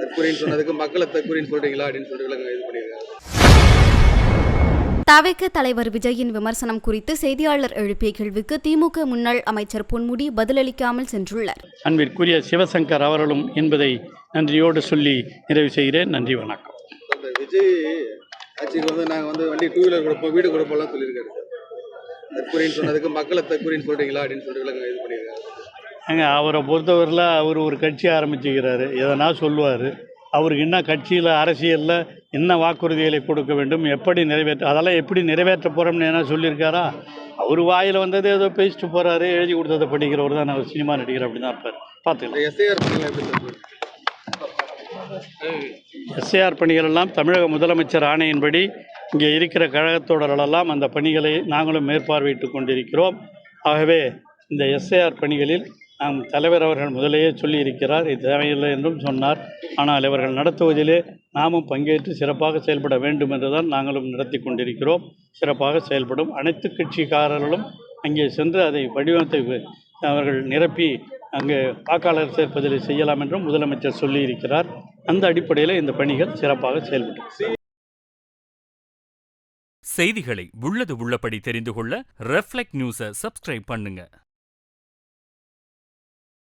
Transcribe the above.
தற்கொலைன்னு சொன்னதுக்கு மக்களை தற்கொலைன்னு சொல்றீங்களா அப்படின்னு சொல்லிட்டு இது பண்ணியிருக்காங்க. தவிக தலைவர் விஜயின் விமர்சனம் குறித்து செய்தியாளர் எழுப்பிய கேள்விக்கு திமுக முன்னாள் அமைச்சர் பொன்முடி பதிலளிக்காமல் சென்றுள்ளார். அன்பிற்குரிய சிவசங்கர் அவர்களும் என்பதை நன்றியோடு சொல்லி நிறைவு செய்கிறேன். நன்றி வணக்கம். அந்த விஜய் ஆட்சிக்கு வந்து நாங்கள் வந்து வண்டி டூ வீலர் கொடுப்போம் வீடு கொடுப்போம்லாம் சொல்லியிருக்காரு. தற்கொலைன்னு சொன்னதுக்கு மக்களை தற்கொலைன்னு சொல்றீங்களா அப்படின்னு சொல்லிட்டு இது பண்ணியிருக்காங்க. ஏங்க அவரை பொறுத்தவரையில் அவர் ஒரு கட்சி ஆரம்பிச்சுக்கிறாரு. எதனா சொல்லுவார். அவருக்கு என்ன கட்சியில் அரசியலில் என்ன வாக்குறுதிகளை கொடுக்க வேண்டும் எப்படி நிறைவேற்ற அதெல்லாம் எப்படி நிறைவேற்ற போகிறோம்னு என்ன சொல்லியிருக்காரா? அவர் வாயில் வந்தது ஏதோ பேசிட்டு போகிறாரு எழுதி கொடுத்ததை படிக்கிறவர் தான். அவர் சினிமா நடிகர் அப்படி தான் இருப்பார். பார்த்துக்கலாம்? எஸ்ஏஆர் பணிகள் எல்லாம் தமிழக முதலமைச்சர் ஆணையின்படி இங்கே இருக்கிற கழகத்தோடரெல்லாம் அந்த பணிகளை நாங்களும் மேற்பார்வையிட்டு கொண்டிருக்கிறோம். ஆகவே இந்த எஸ்ஏஆர் பணிகளில் நாம் தலைவர் அவர்கள் முதலேயே சொல்லியிருக்கிறார் இது தேவையில்லை என்றும் சொன்னார். ஆனால் இவர்கள் நடத்துவதிலே நாமும் பங்கேற்று சிறப்பாக செயல்பட வேண்டும் என்றுதான் நாங்களும் நடத்தி கொண்டிருக்கிறோம். சிறப்பாக செயல்படும் அனைத்து கட்சிக்காரர்களும் அங்கே சென்று அதை வடிவமைத்து அவர்கள் நிரப்பி அங்கே வாக்காளர் சேர்ப்பதில் செய்யலாம் என்றும் முதலமைச்சர் சொல்லியிருக்கிறார். அந்த அடிப்படையில் இந்த பணிகள் சிறப்பாக செயல்படும். செய்திகளை உள்ளது உள்ளபடி தெரிந்து கொள்ள ரெஃப்ளெக்ட் நியூஸை சப்ஸ்கிரைப் பண்ணுங்க.